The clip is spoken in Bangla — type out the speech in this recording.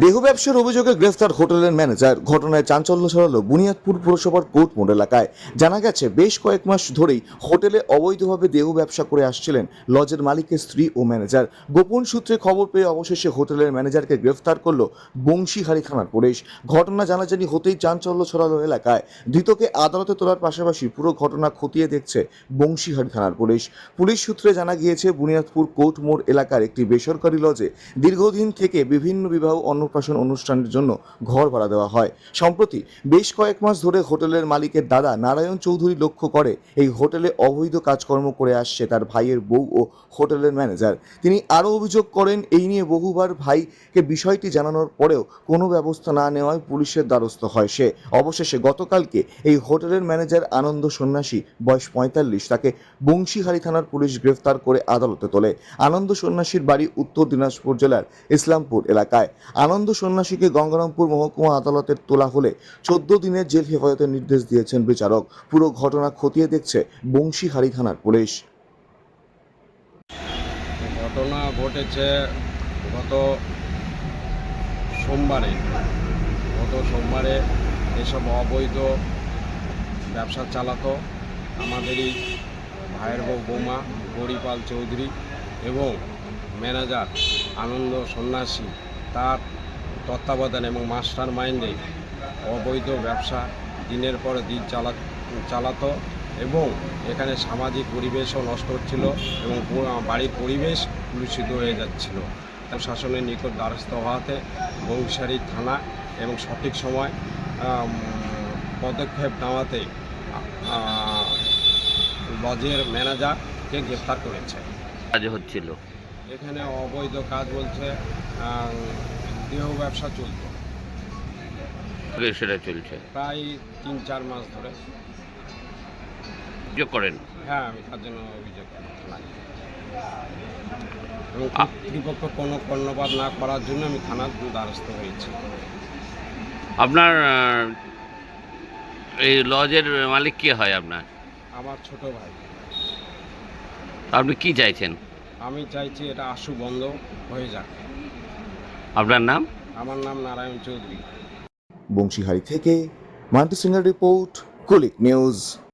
দেহ ব্যবসার অভিযোগে গ্রেফতার হোটেলের ম্যানেজার। ঘটনায় চাঞ্চল্য ছড়ালো বুনিয়াদপুর পুরসভার কোর্ট মোড় এলাকায়। জানা গেছে, বেশ কয়েক মাস ধরেই হোটেলে অবৈধভাবে দেহ ব্যবসা করে আসছিলেন লজের মালিকের স্ত্রী ও ম্যানেজার। গোপন সূত্রে খবর পেয়ে অবশেষে হোটেলের ম্যানেজারকে গ্রেফতার করল বংশীহারি থানার পুলিশ। ঘটনা জানাজানি হতেই চাঞ্চল্য ছড়ালো এলাকায়। ধৃতকে আদালতে তোলার পাশাপাশি পুরো ঘটনা খতিয়ে দেখছে বংশীহারি থানার পুলিশ। পুলিশ সূত্রে জানা গিয়েছে, বুনিয়াদপুর কোর্ট মোড় এলাকার একটি বেসরকারি লজে দীর্ঘদিন থেকে বিভিন্ন বিবাহ অন্নপ্রাশন অনুষ্ঠানের জন্য ঘর ভাড়া দেওয়া হয়। সম্প্রতি বেশ কয়েক মাস ধরে হোটেলের মালিকের দাদা নারায়ণ চৌধুরী লক্ষ্য করে এই হোটেলে অবৈধ কাজকর্ম করে আসছে তার ভাইয়ের বউ ও হোটেলের ম্যানেজার। তিনি আরও অভিযোগ করেন, এই নিয়ে বহুবার ভাইকে বিষয়টি জানানোর পরেও কোনো ব্যবস্থা না নেওয়ায় পুলিশের দ্বারস্থ হয় সে। অবশেষে গতকালকে এই হোটেলের ম্যানেজার আনন্দ সন্ন্যাসী, বয়স পঁয়তাল্লিশ, তাকে বংশীহারি থানার পুলিশ গ্রেফতার করে আদালতে তোলে। আনন্দ সন্ন্যাসীর বাড়ি উত্তর দিনাজপুর জেলার ইসলামপুর এলাকায়। আনন্দ সন্ন্যাসীকে গঙ্গারামপুর মহকুমা আদালতের তোলা হলে চোদ্দ দিনের জেল হেফাজতের নির্দেশ দিয়েছেন বিচারক। পুরো ঘটনা খতিয়ে দেখছে বংশীহারি থানার পুলিশ। ঘটনা ঘটেছে গত সোমবারে। গত সোমবারে এসব অবৈধ ব্যবসা চালাতো আমাদেরই ভাইয়ের বউ বৌমা গরিপাল চৌধুরী এবং ম্যানেজার আনন্দ সন্ন্যাসী। তার তত্ত্বাবধান এবং মাস্টার মাইন্ডে অবৈধ ব্যবসা দিনের পর দিন চালা চালাতো এবং এখানে সামাজিক পরিবেশও নষ্ট হচ্ছিল এবং বাড়ির পরিবেশ কলুষিত হয়ে যাচ্ছিল। তার শাসনের নিকট দ্বারস্থ হওয়াতে বংশারি থানা এবং সঠিক সময় পদক্ষেপ নেওয়াতে লজের ম্যানেজারকে গ্রেফতার করেছে। কাজ হচ্ছিল। এখানে অবৈধ কাজ বলছে দেহ ব্যবসা চলত। সেটা চলছে। প্রায় তিন চার মাস ধরে। অভিযোগ করেন। হ্যাঁ আমি তার জন্য অভিযোগ এবং কর্তৃপক্ষ কোনো কর্ণপাত না করার জন্য আমি থানার দ্বারস্থ হয়েছি। আপনার এই লজের মালিক কে হয় আপনার? আমার ছোট ভাই। আপনি কি চাইছেন? আমি চাইছি এটা আশু বন্ধ হয়ে যাক। আপনার নাম? আমার নাম নারায়ণ চৌধুরী। বংশীহারি থেকে মান্টি সিংহের রিপোর্ট কুলিক নিউজ।